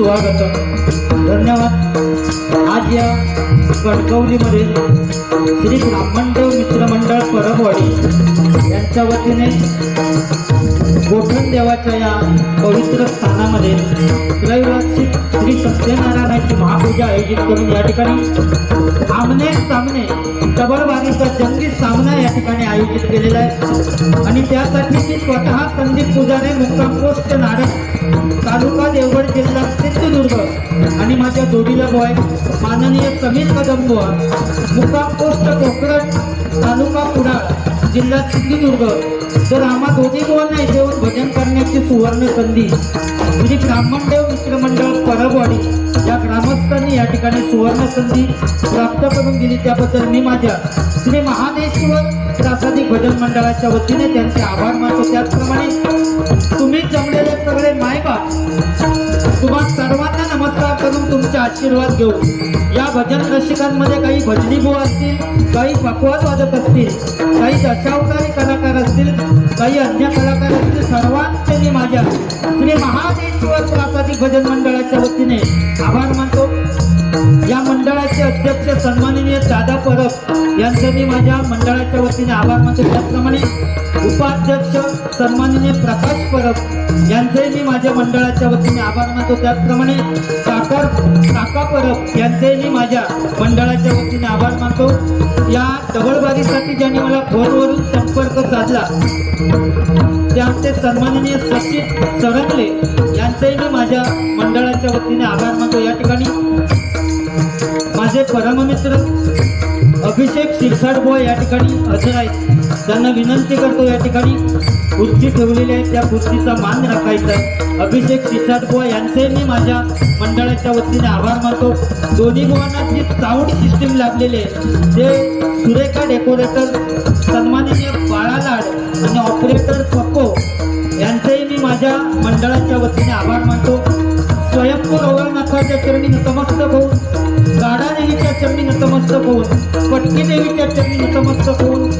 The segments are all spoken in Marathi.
सुस्वागतम धन्यवाद. आज या कणकवलीमध्ये श्री ब्राह्मणदेव मित्रमंडळ परबवाडी यांच्या वतीने गोठण देवाच्या या पवित्र स्थानामध्ये त्रैवार्षिक श्री सत्यनारायणाची महापूजा आयोजित करून या ठिकाणी आमने सामने तबरबारीचा जंगी सामना या ठिकाणी आयोजित केलेला आहे. आणि त्यासाठी ती स्वतः संदीप पुजारे मुक्काम पोस्ट नाडक तालुका देवगड जिल्हा सिंधुदुर्ग. आणि माझ्या जोडीला बॉय माननीय समीर कदम बुवा मुक्काम पोस्ट कोकण तालुका कुडाळ जिल्हा सिंधुदुर्ग. तर आम्हा दोन्ही बुवांना इथे येऊन भजन करण्याची सुवर्ण संधी. श्री ब्राह्मणदेव मित्रमंडळ परबवाडी या ग्रामस्थांनी या ठिकाणी सुवर्ण संधी प्राप्त करून दिली. त्याबद्दल मी माझ्या श्री महादेश्वर प्रासादिक भजन मंडळाच्या वतीने त्यांचे आभार मानतो. त्याचप्रमाणे तुम्ही जमलेले सगळे मायबाप तुम्हा सर्वांना नमस्कार करून तुमचे आशीर्वाद घेऊ या भजन रसिकांमध्ये काही भजनी असतील काही पकवाद वादक असतील काही दशावतारी कलाकार असतील काही अन्य कलाकार सर्वांचे मी माझ्या. श्री महादेश्वर प्रासादिक भजन मंडळाच्या वतीने आभार मानतो. या मंडळाचे अध्यक्ष सन्माननीय दादा परब यांचे मी माझ्या मंडळाच्या वतीने आभार मानतो. त्याचप्रमाणे उपाध्यक्ष सन्माननीय प्रकाश परब यांचे मी माझ्या मंडळाच्या वतीने आभार मानतो. त्याचप्रमाणे साकर काका परब यांचे मी माझ्या मंडळाच्या वतीने आभार मानतो. या डबलबारीसाठी ज्यांनी मला फोनवरून संपर्क साधला ते आमचे सन्माननीय सचिन सरंगले यांचेही मी माझ्या मंडळाच्या वतीने आभार मानतो. या ठिकाणी माझे परममित्र अभिषेक शिरसाट बुवा या ठिकाणी हजर आहेत. त्यांना विनंती करतो या ठिकाणी खुर्ची ठेवलेली आहे. त्या खुर्चीचा मान राखायचा आहे. अभिषेक शिरसाट बुवा यांचे मी माझ्या मंडळाच्या वतीने आभार मानतो. दोन्ही बुवांना जी साऊंड सिस्टीम लागलेली आहे ते सुरेखा डेकोरेटर सन्माननीय बाळालाड आणि ऑपरेटर पप्पो यांचेही मी माझ्या मंडळाच्या वतीने आभार मानतो. स्वयंपूर ओवळनाथाच्या चरणी नतमस्तक होऊन गाडा देवीच्या चरणी नतमस्तक होऊन पटकी देवीच्या चरणी नतमस्तक होऊन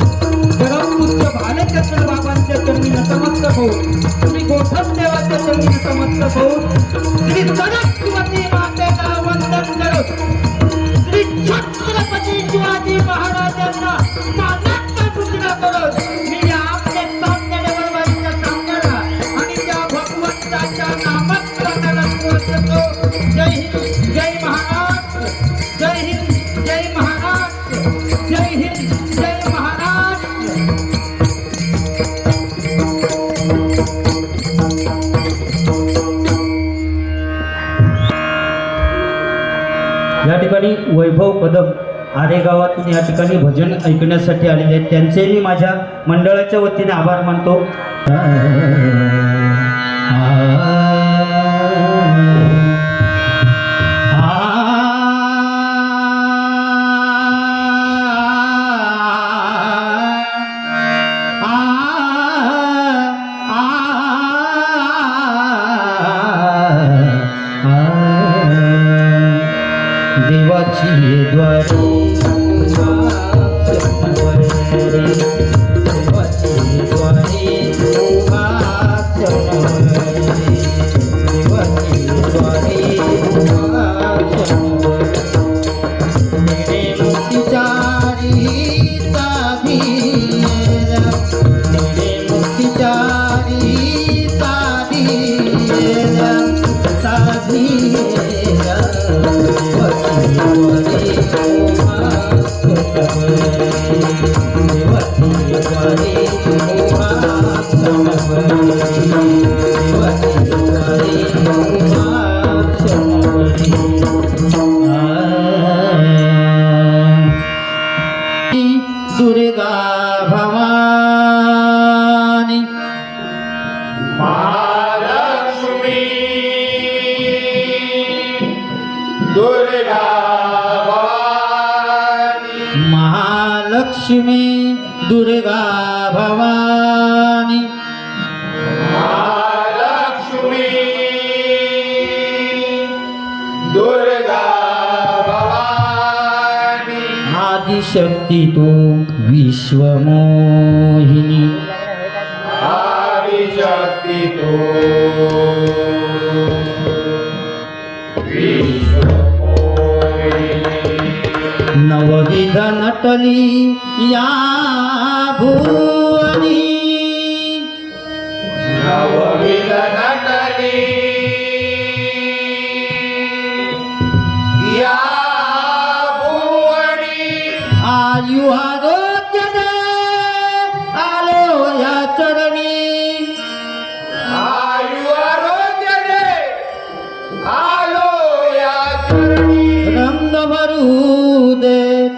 परमपूज्य भालेचंद्र बाबांच्या चरणी नतमस्तक होऊन श्री गोठम देवाच्या चरणी नतमस्तक होऊन श्री वंदन ठिकाणी वैभव कदम आरे गावातून या ठिकाणी भजन ऐकण्यासाठी आलेले आहेत. त्यांचे मी माझ्या मंडळाच्या वतीने आभार मानतो. नवविध नटली या भुवनी नवविध नट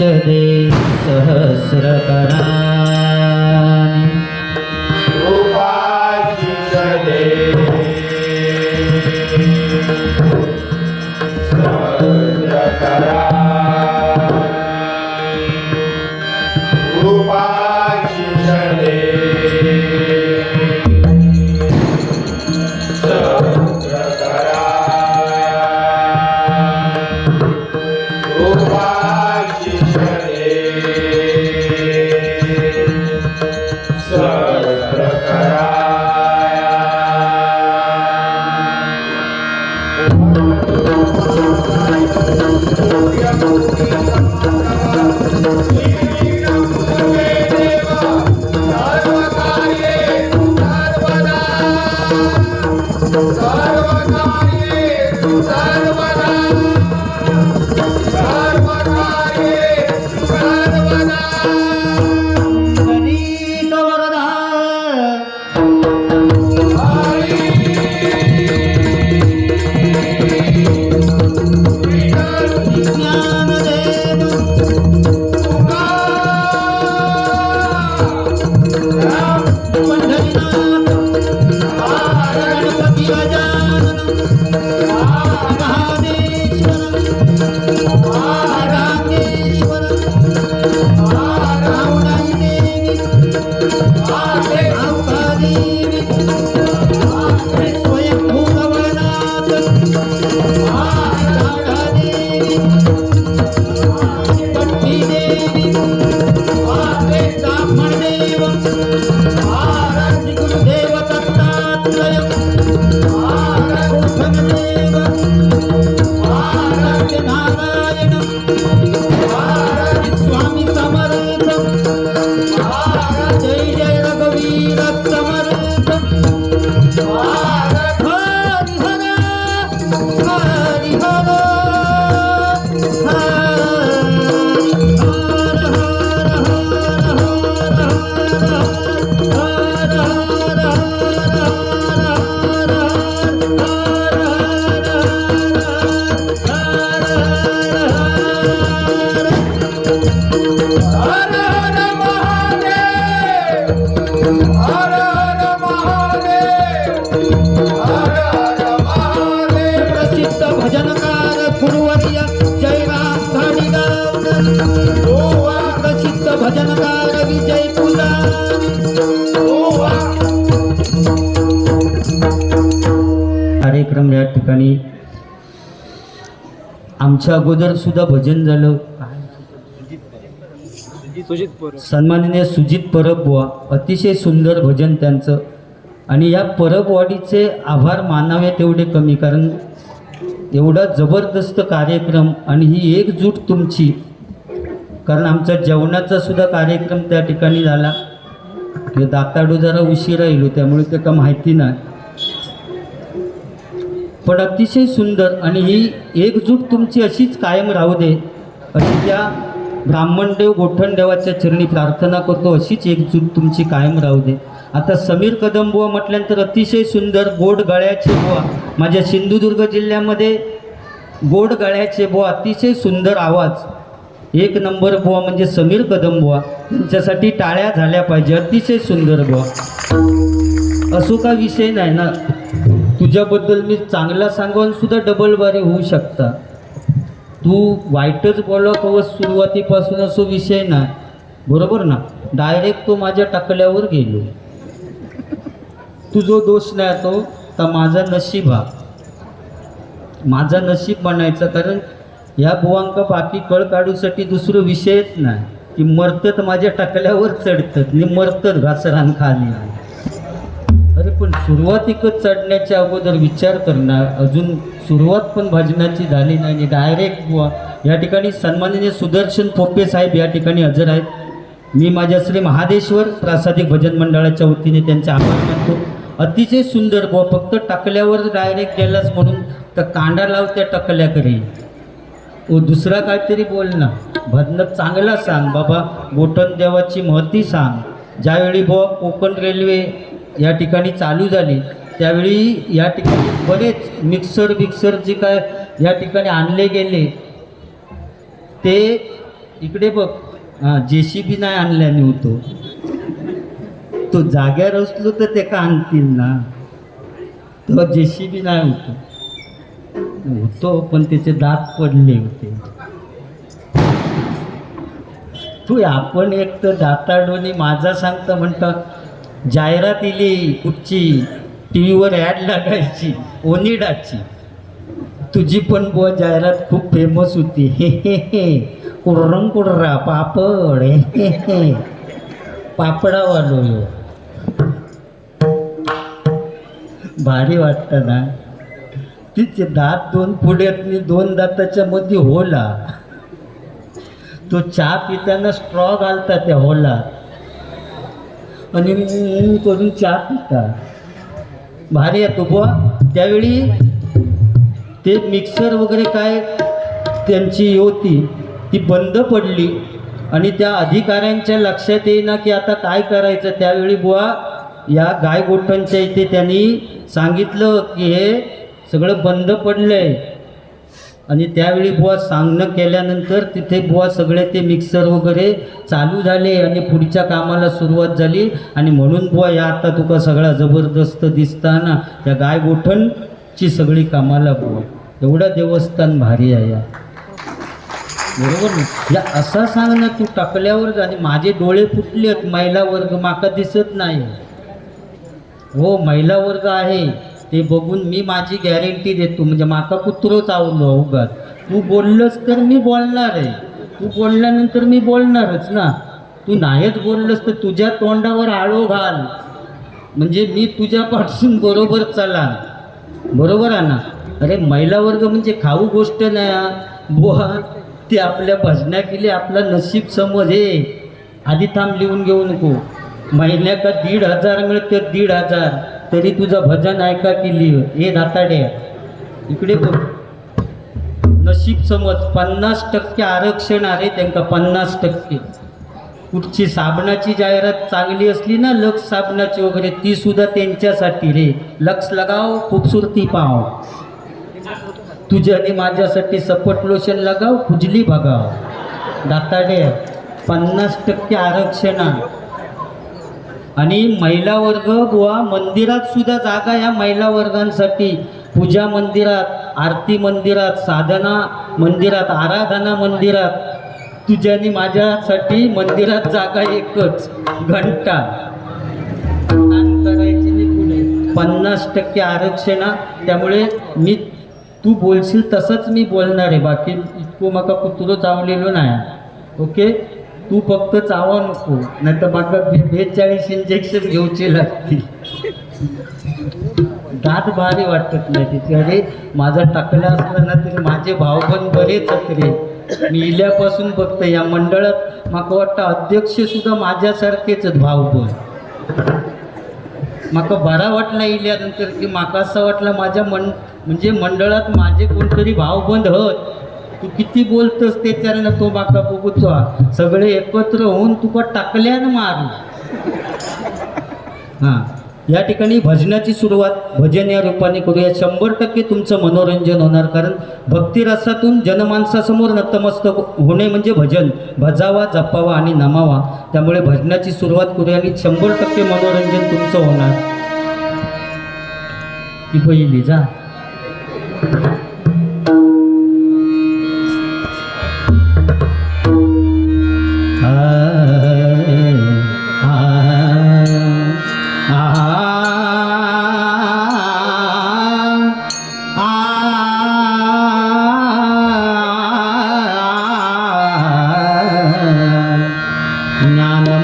सदे सहस्रकरा आमच्या अगोदर सुद्धा भजन झालं. सन्माननीय सुजित परब बुवा अतिशय सुंदर भजन त्यांचं. आणि या परबवाडीचे आभार मानावे तेवढे कमी कारण एवढा जबरदस्त कार्यक्रम आणि ही एकजूट तुमची कारण आमचा जेवणाचा सुद्धा कार्यक्रम त्या ठिकाणी झाला. हे दाताडू जरा उशिरा येलो त्यामुळे ते का माहिती नाही. पण अतिशय सुंदर आणि ही एकजूट तुमची अशीच कायम राहू दे अशी त्या ब्राह्मणदेव गोठणदेवाच्या चरणी प्रार्थना करतो अशीच एकजूट तुमची कायम राहू दे. आता समीर कदम बुवा म्हटल्यानंतर अतिशय सुंदर गोड गळ्याचे बुवा. माझ्या सिंधुदुर्ग जिल्ह्यामध्ये गोड गळ्याचे बुवा अतिशय सुंदर आवाज. एक नंबर बुवा म्हणजे समीर कदम बुवा त्यांच्यासाठी टाळ्या झाल्या पाहिजे अतिशय सुंदर बुवा. असो का विषय नाही ना? तुझ्याबद्दल मी चांगला सांगून सुद्धा डबल बारे होऊ शकता. तू वाईटच बोलव किंवा सुरुवातीपासून असो विषय नाही. बरोबर ना? डायरेक्ट तो माझ्या टकल्यावर गेलो. तुझो दोष नाही तो तर माझा नशीब हा. माझा नशीब म्हणायचं कारण या बुवांका बाकी कळ काढूसाठी दुसरं विषयच नाही. की मरतत माझ्या टकल्यावर चढतात. मी मरतत घासरान खाली. पण सुरुवातीक चढण्याच्या अगोदर विचार करणार. अजून सुरुवात पण भजनाची झाली नाही डायरेक्ट बुवा या ठिकाणी सन्माननीय सुदर्शन पोपे साहेब या ठिकाणी हजर आहेत. मी माझ्या श्री महादेश्वर प्रासादिक भजन मंडळाच्या वतीने त्यांचा आभार मानतो. अतिशय सुंदर बुवा फक्त टकल्यावर डायरेक्ट गेलाच म्हणून तर कांडा लाव त्या टकल्याकडे. ओ दुसरा काहीतरी बोल ना. भजन चांगला सांग बाबा गोठण देवाची महती सांग. ज्यावेळी बुवा कोकण रेल्वे या ठिकाणी चालू झाली. त्यावेळी या ठिकाणी बरेच मिक्सर बिक्सर जे काय या ठिकाणी आणले गेले ते इकडे बघ. हां जे सी बी नाही आणल्याने होतो. तो जाग्यावर असलो तर ते का आणतील ना? तो जे सी बी नाही होतो. होतो पण त्याचे दात पडले होते. तू आपण एक तर दाताडोनी माझा सांगता म्हणता जाहिरात इली कुठची टी व्हीवर ॲड लागायची ओनिडाची तुझी पण बुवा जाहिरात खूप फेमस होती. हे हे हे. कुर्रम कुर्रा पापड. हे हे हे. पापडावालो भारी वाटतं ना? तिचे दात दोन पुढ्यातनी दोन दाताच्या मध्ये होला. तो चहा पिताना स्ट्रॉ घालता त्या होला. आणि करून चहा पिता भारी येतो बुवा. त्यावेळी ते मिक्सर वगैरे काय त्यांची होती ती बंद पडली. आणि त्या अधिकाऱ्यांच्या लक्षात येईना की आता काय करायचं. त्यावेळी बुवा या गायगोठणच्या इथे त्यांनी सांगितलं की हे सगळं बंद पडलं आहे आणि त्यावेळी बुवा सांगणं केल्यानंतर तिथे बुवा सगळे ते मिक्सर वगैरे चालू झाले आणि पुढच्या कामाला सुरुवात झाली. आणि म्हणून बुवा या आता तुका सगळा जबरदस्त दिसताना त्या गाय गोठणची सगळी कामाला बुवा. एवढं देवस्थान भारी आहे या. बरोबर ना? या असा सांग ना तू टाकल्यावर आणि माझे डोळे फुटलेत महिला वर्ग माका दिसत नाही. हो महिला वर्ग आहे. ते बघून मी माझी गॅरंटी देतो. म्हणजे माका कुत्रो चावलो उगाच तू बोललंस तर मी बोलणार आहे. तू बोलल्यानंतर मी बोलणारच ना. तू नाहीच बोललंस तर तुझ्या तोंडावर आळो घाल. म्हणजे मी तुझ्यापासून बरोबर चला बरोबर आहे ना? अरे महिला वर्ग म्हणजे खाऊ गोष्ट नाही हा. बुवा ते आपल्या भजना केली आपला नशीब समज हे. आधी थांब लिहून घेऊ नको. महिन्या का दीड हजार मिळते दीड हजार. तरी तुझं भजन ऐका की लिह. हे दाताडे इकडे बघ. नशीब समज पन्नास टक्के आरक्षण आहे त्यांना पन्नास टक्के. कुठची साबणाची जाहिरात चांगली असली ना लक्स साबणाची वगैरे ती सुद्धा त्यांच्यासाठी रे. लक्स लगाव खूबसूरती पाव. तुझ्या आणि माझ्यासाठी सपट लोशन लगाव खुजली बघाव. दाताडे पन्नास टक्के आरक्षण आहे. आणि महिला वर्ग बुवा मंदिरात सुद्धा जागा या महिला वर्गांसाठी. पूजा मंदिरात आरती मंदिरात साधना मंदिरात आराधना मंदिरात. तुझ्यानी माझ्यासाठी मंदिरात जागा एकच घंटा. पन्नास टक्के आरक्षण त्यामुळे मी तू बोलशील तसंच मी बोलणार आहे. बाकी इतकं मका कुत्रो चावलेलो नाही. ओके? तू फक्त चावा नको नाही तर माका बेचाळीस इंजेक्शन घेऊचे लागतील दात भारी वाटत नाही तिथे अरे माझा टाकला असला ना तरी माझे भाव पण बरेच रे. मी इल्यापासून बघतो या मंडळात माका वाटतं अध्यक्ष सुद्धा माझ्यासारखेच भाव पण. माका बरा वाटला इल्यानंतर की माका असं वाटलं माझ्या मन म्हणजे मंडळात माझे कोणतरी भावबंद हत. तू किती बोलतस ते त्याला तो बाका बघूचा सगळे एकत्र होऊन तुका टाकल्यान मार हां. या ठिकाणी भजनाची सुरुवात भजन या रूपाने करूया. शंभर टक्के तुमचं मनोरंजन होणार कारण भक्तिरसातून जनमानसासमोर नतमस्तक होणे म्हणजे भजन. भजावा जपावा आणि नमावा. त्यामुळे भजनाची सुरुवात करूया आणि शंभर टक्के मनोरंजन तुमचं होणार. ती पहिली जा.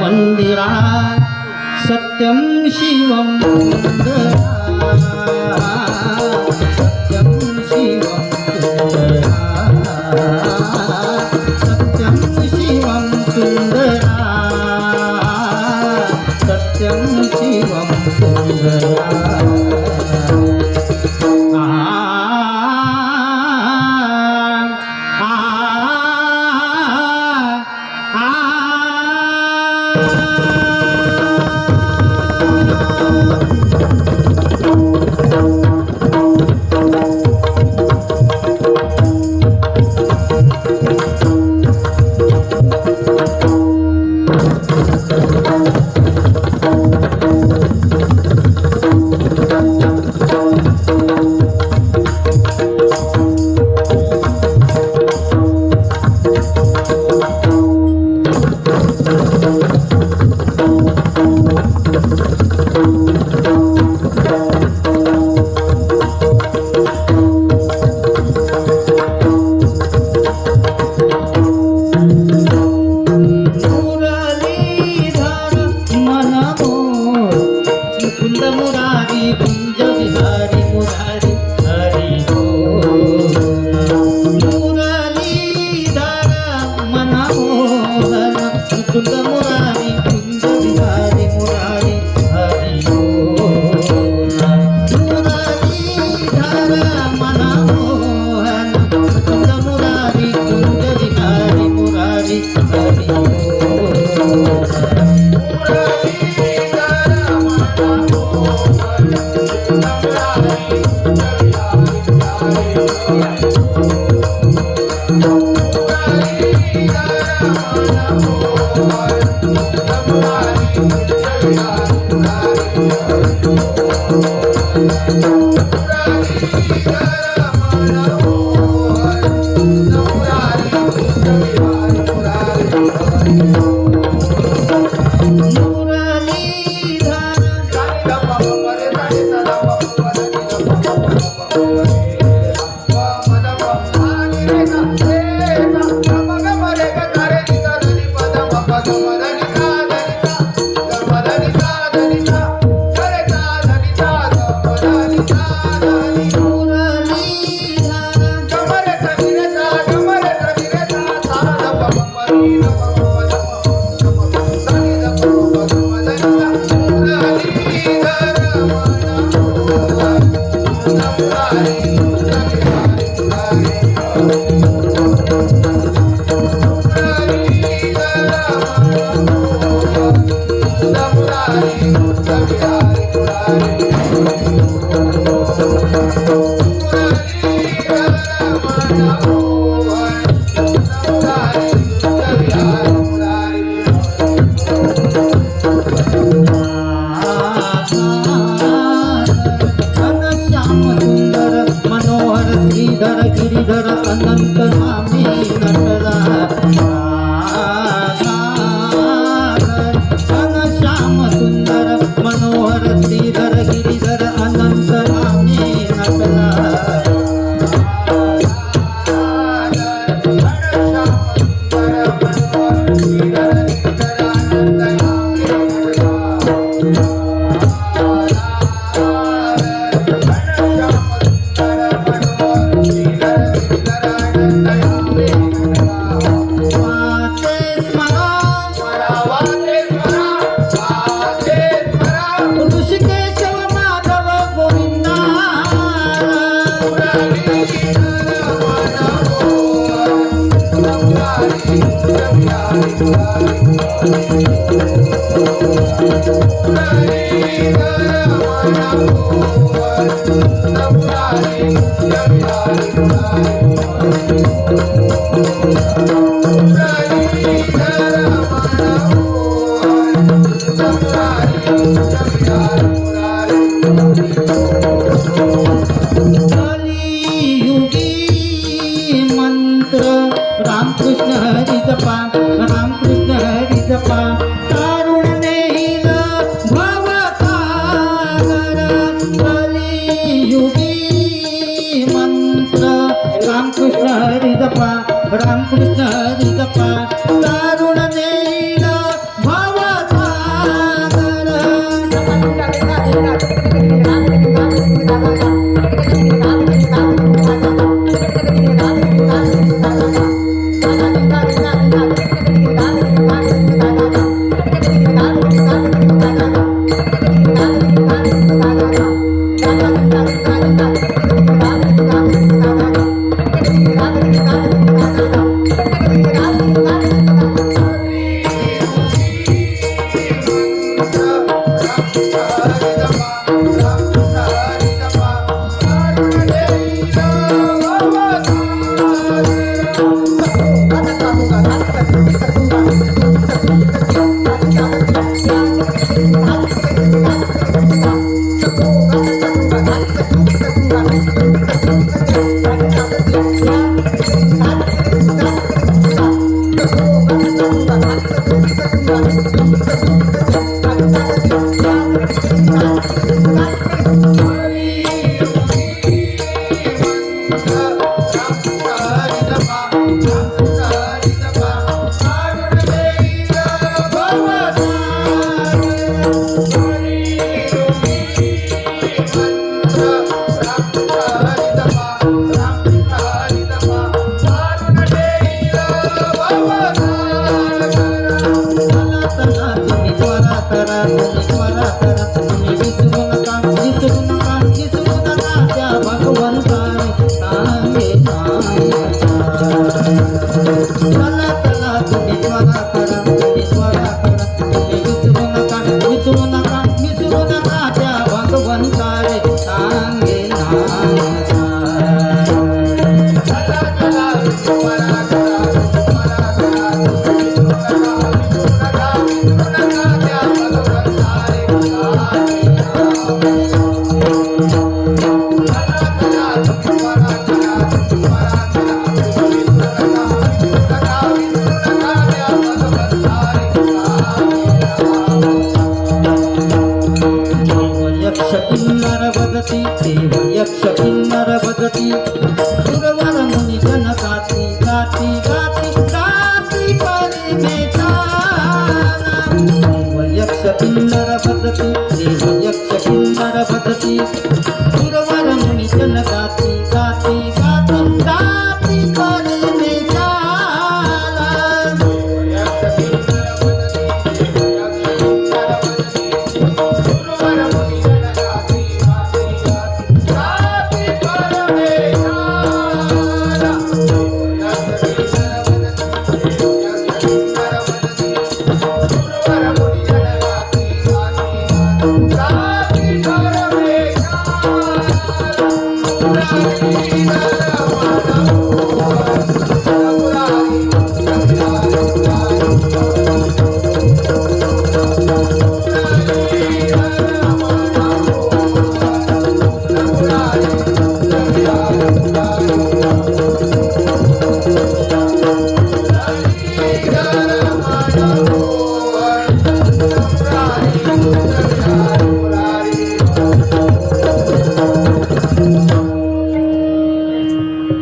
मंदिरा सत्यम शिवम सत्यम Thank you. なななな